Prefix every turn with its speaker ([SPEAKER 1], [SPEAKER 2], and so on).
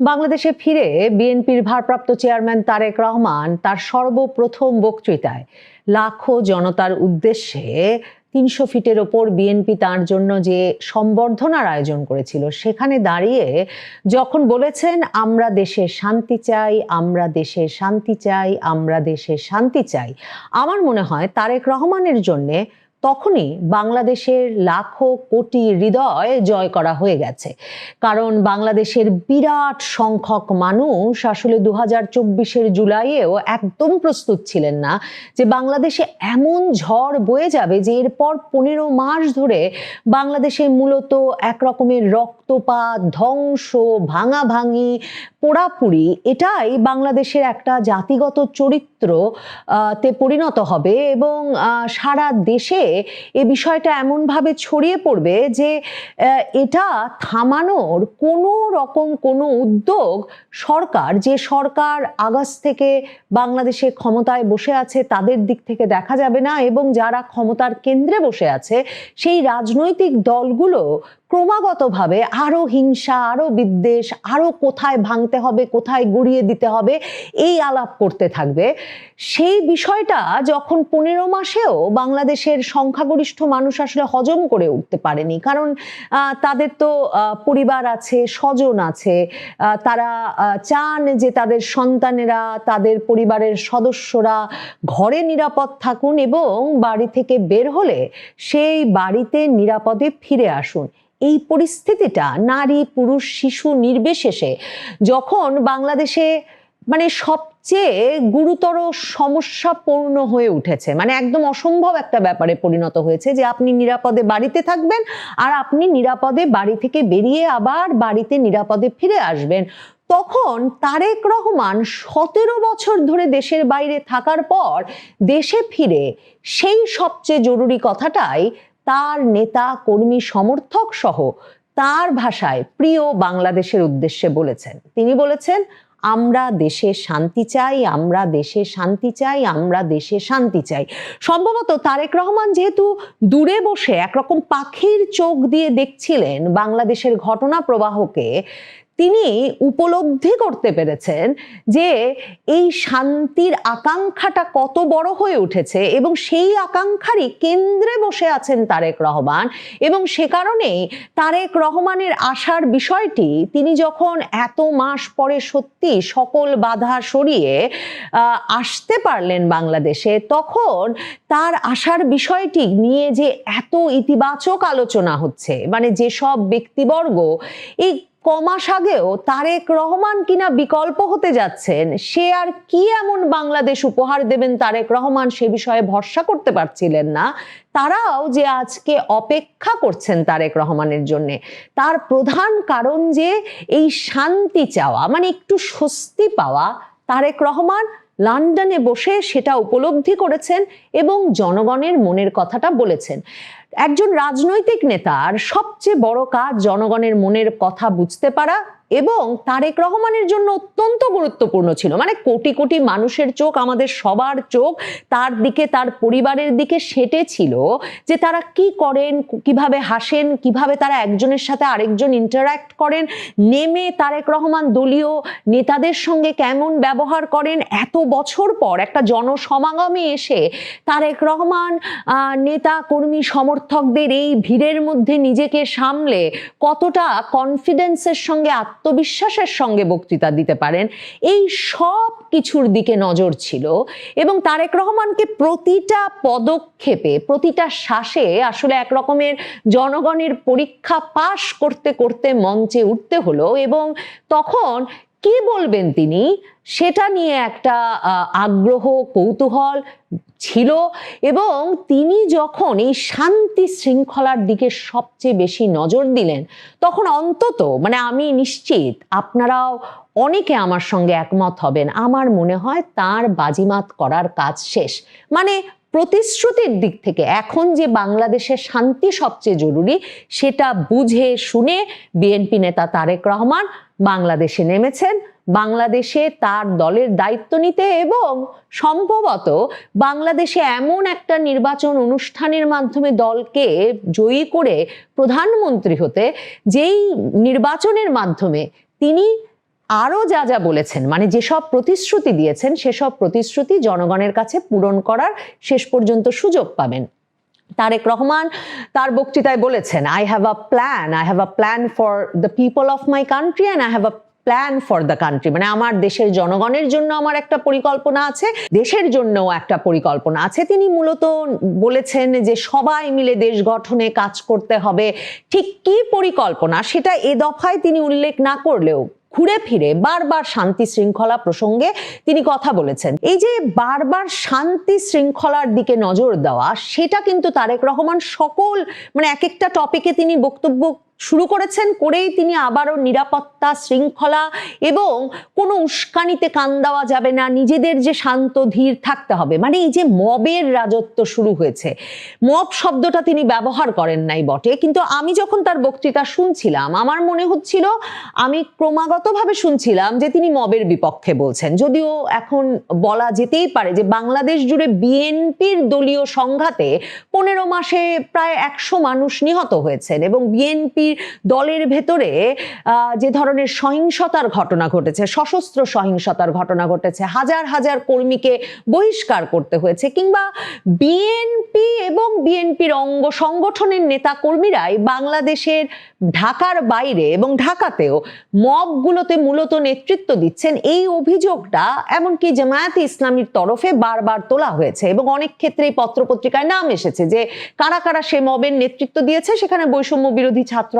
[SPEAKER 1] বাংলাদেশে ফিরে বিএনপির ভারপ্রাপ্ত চেয়ারম্যান তারেক রহমান তার সর্বপ্রথম বক্তৃতায় লাখো জনতার উদ্দেশ্যে তিনশো ফিটের ওপর বিএনপি তার জন্য যে সম্বর্ধনার আয়োজন করেছিল, সেখানে দাঁড়িয়ে যখন বলেছেন, আমরা দেশে শান্তি চাই, আমরা দেশে শান্তি চাই, আমরা দেশে শান্তি চাই। আমার মনে হয় তারেক রহমানের জন্যে তখনই বাংলাদেশের লাখো কোটি হৃদয় জয় করা হয়ে গেছে। কারণ বাংলাদেশের বিরাট সংখ্যক মানুষ আসলে দু হাজার চব্বিশের জুলাইয়েও একদম প্রস্তুত ছিলেন না যে বাংলাদেশে এমন ঝড় বয়ে যাবে যে এরপর পনেরো মাস ধরে বাংলাদেশে মূলত এক রকমের রক্তপাত, ধ্বংস, ভাঙাভাঙি পোড়াপুরি এটাই বাংলাদেশের একটা জাতিগত চরিত্র তে পরিণত হবে এবং সারা দেশে এ বিষয়টা এমনভাবে ছড়িয়ে পড়বে যে এটা থামানোর কোনো রকম কোনো উদ্যোগ সরকার, যে সরকার আগস্ট থেকে বাংলাদেশে ক্ষমতায় বসে আছে তাদের দিক থেকে দেখা যাবে না এবং যারা ক্ষমতার কেন্দ্রে বসে আছে, সেই রাজনৈতিক দলগুলো ক্রমাগতভাবে আরও হিংসা, আরও বিদ্বেষ, আরও কোথায় ভাঙতে হবে, কোথায় গুড়িয়ে দিতে হবে, এই আলাপ করতে থাকবে। সেই বিষয়টা যখন পনেরো মাসেও বাংলাদেশের সংখ্যাগরিষ্ঠ মানুষ আসলে হজম করে উঠতে পারেনি, কারণ তাদের তো পরিবার আছে, স্বজন আছে তারা চান যে তাদের সন্তানেরা, তাদের পরিবারের সদস্যরা ঘরে নিরাপদ থাকুন এবং বাড়ি থেকে বের হলে সেই বাড়িতে নিরাপদে ফিরে আসুন। এই পরিস্থিতিটা নারী, পুরুষ, শিশু নির্বিশেষে যখন বাংলাদেশে মানে সবচেয়ে গুরুতর সমস্যাপূর্ণ হয়ে উঠেছে মানে একদম অসম্ভব একটা ব্যাপারে পরিণত হয়েছে যে আপনি নিরাপদে বাড়িতে থাকবেন আর আপনি নিরাপদে বাড়ি থেকে বেরিয়ে আবার বাড়িতে নিরাপদে ফিরে আসবেন, তখন তারেক রহমান সতেরো বছর ধরে দেশের বাইরে থাকার পর দেশে ফিরে সেই সবচেয়ে জরুরি কথাটাই তার নেতা, কর্মী, সমর্থক সহ তার ভাষায় প্রিয় বাংলাদেশের উদ্দেশ্যে বলেছেন। তিনি বলেছেন, আমরা দেশে শান্তি চাই, আমরা দেশে শান্তি চাই, আমরা দেশে শান্তি চাই। সম্ভবত তারেক রহমান যেহেতু দূরে বসে একরকম পাখির চোখ দিয়ে দেখছিলেন বাংলাদেশের ঘটনা প্রবাহকে তিনি উপলব্ধি করতে পেরেছেন যে এই শান্তির আকাঙ্ক্ষাটা কত বড় হয়ে উঠেছে এবং সেই আকাঙ্ক্ষারই কেন্দ্রে বসে আছেন তারেক রহমান। এবং সে কারণেই তারেক রহমানের আসার বিষয়টি তিনি যখন এত মাস পরে সত্যি সকল বাধা সরিয়ে আসতে পারলেন বাংলাদেশে, তখন তার আসার বিষয়টি নিয়ে যে এত ইতিবাচক আলোচনা হচ্ছে মানে যেসব ব্যক্তিবর্গ এই কমাস আগেও তারেক রহমান কিনা বিকল্প হতে যাচ্ছেন, সে আর কি এমন বাংলাদেশ উপহার দেবেন তারেক রহমান সে বিষয়ে ভরসা করতে পারছিলেন না। তারাও যে আজকে অপেক্ষা করছেন তারেক রহমানের জন্য, তার প্রধান কারণ যে এই শান্তি চাওয়া মানে একটু স্বস্তি পাওয়া, তারেক রহমান লন্ডনে বসে সেটা উপলব্ধি করেছেন এবং জনগণের মনের কথাটা বলেছেন। একজন রাজনৈতিক নেতার সবচেয়ে বড় কাজ জনগণের মনের কথা বুঝতে পারা এবং তারেক রহমানের জন্য অত্যন্ত গুরুত্বপূর্ণ ছিল। মানে কোটি কোটি মানুষের চোখ, আমাদের সবার চোখ, তার দিকে, তার পরিবারের দিকে সেটে ছিল যে তারা কি করেন, কীভাবে হাসেন, কীভাবে তারা একজনের সাথে আরেকজন ইন্টারাক্ট করেন, নেমে তারেক রহমান দলীয় নেতাদের সঙ্গে কেমন ব্যবহার করেন, এত বছর পর একটা জনসমাগমে এসে তারেক রহমান নেতা, কর্মী, সমর্থকদের এই ভিড়ের মধ্যে নিজেকে সামলে কতটা কনফিডেন্সের সঙ্গে আত্মবিশ্বাসের সঙ্গে বক্তৃতা দিতে পারেন। এই সব কিছুর দিকে নজর ছিল এবং তারেক রহমানকে প্রতিটা পদক্ষেপে, প্রতিটা শ্বাসে আসলে এক রকমের জনগণের পরীক্ষা পাশ করতে করতে মঞ্চে উঠতে হলো এবং তখন কি বলবেন তিনি? সেটা নিয়ে একটা আগ্রহ, কৌতূহল ছিল এবং তিনি যখন এই শান্তি শৃঙ্খলার দিকে সবচেয়ে বেশি নজর দিলেন, তখন অন্তত মানে আমি নিশ্চিত আপনারাও অনেকে আমার সঙ্গে একমত হবেন। আমার মনে হয় তার বাজিমাত করার কাজ শেষ। মানে প্রতিশ্রুতির দিক থেকে এখন যে বাংলাদেশের শান্তি সবচেয়ে জরুরি, সেটা বুঝে শুনে বিএনপি নেতা তারেক রহমান বাংলাদেশে নেমেছেন। বাংলাদেশে তার দলের দায়িত্ব নিতে এবং সম্ভবত বাংলাদেশে এমন একটা নির্বাচন অনুষ্ঠানের মাধ্যমে দলকে জয়ী করে প্রধানমন্ত্রী হতে, যেই নির্বাচনের মাধ্যমে তিনি আরও যা যা বলেছেন মানে যেসব প্রতিশ্রুতি দিয়েছেন, সেসব প্রতিশ্রুতি জনগণের কাছে পূরণ করার শেষ পর্যন্ত সুযোগ পাবেন। তারেক রহমান তার বক্তৃতায় বলেছেন I have a plan I have a plan for the people of my country and I have a plan for the country মানে আমার দেশের জনগণের জন্য আমার একটা পরিকল্পনা আছে, দেশের জন্যও একটা পরিকল্পনা আছে। তিনি মূলত বলেছেন যে সবাই মিলে দেশ গঠনে কাজ করতে হবে। ঠিক কি পরিকল্পনা, সেটা এ দফায় তিনি উল্লেখ না করলেও ঘুরে ফিরে বারবার শান্তি শৃঙ্খলা প্রসঙ্গে তিনি কথা বলেছেন। এই যে বারবার শান্তি শৃঙ্খলার দিকে নজর দেওয়া, সেটা কিন্তু তারেক রহমান সকল মানে এক একটা টপিকে তিনি বক্তব্য শুরু করেছেন, করেই তিনি আবারও নিরাপত্তা শৃঙ্খলা এবং কোনো উস্কানিতে কান দেওয়া যাবে না, নিজেদের যে শান্ত ধীর থাকতে হবে। মানে এই যে মবের রাজত্ব শুরু হয়েছে, মব শব্দটা তিনি ব্যবহার করেন নাই বটে, কিন্তু আমি যখন তার বক্তৃতা শুনছিলাম, আমার মনে হচ্ছিল, আমি ক্রমাগতভাবে শুনছিলাম যে তিনি মবের বিপক্ষে বলছেন। যদিও এখন বলা যেতেই পারে যে বাংলাদেশ জুড়ে বিএনপির দলীয় সংঘাতে পনেরো মাসে প্রায় একশো মানুষ নিহত হয়েছেন এবং বিএনপির দলের ভেতরে যে ধরনের সহিংসতার ঘটনা ঘটেছে, সশস্ত্র সহিংসতার ঘটনা ঘটেছে, হাজার হাজার কর্মীকে বহিষ্কার করতে হয়েছে কিংবা বিএনপি এবং বিএনপির অঙ্গ সংগঠনের নেতা কর্মীরাই বাংলাদেশের ঢাকার বাইরে এবং ঢাকাতেও মবগুলোতে মূলত নেতৃত্ব দিচ্ছেন। এই অভিযোগটা এমনকি জামায়াতে ইসলামীর তরফে বারবার তোলা হয়েছে এবং অনেক ক্ষেত্রেই পত্রপত্রিকায় নাম এসেছে যে কারা কারা সে মবের নেতৃত্ব দিয়েছে, সেখানে বৈষম্য বিরোধী ছাত্র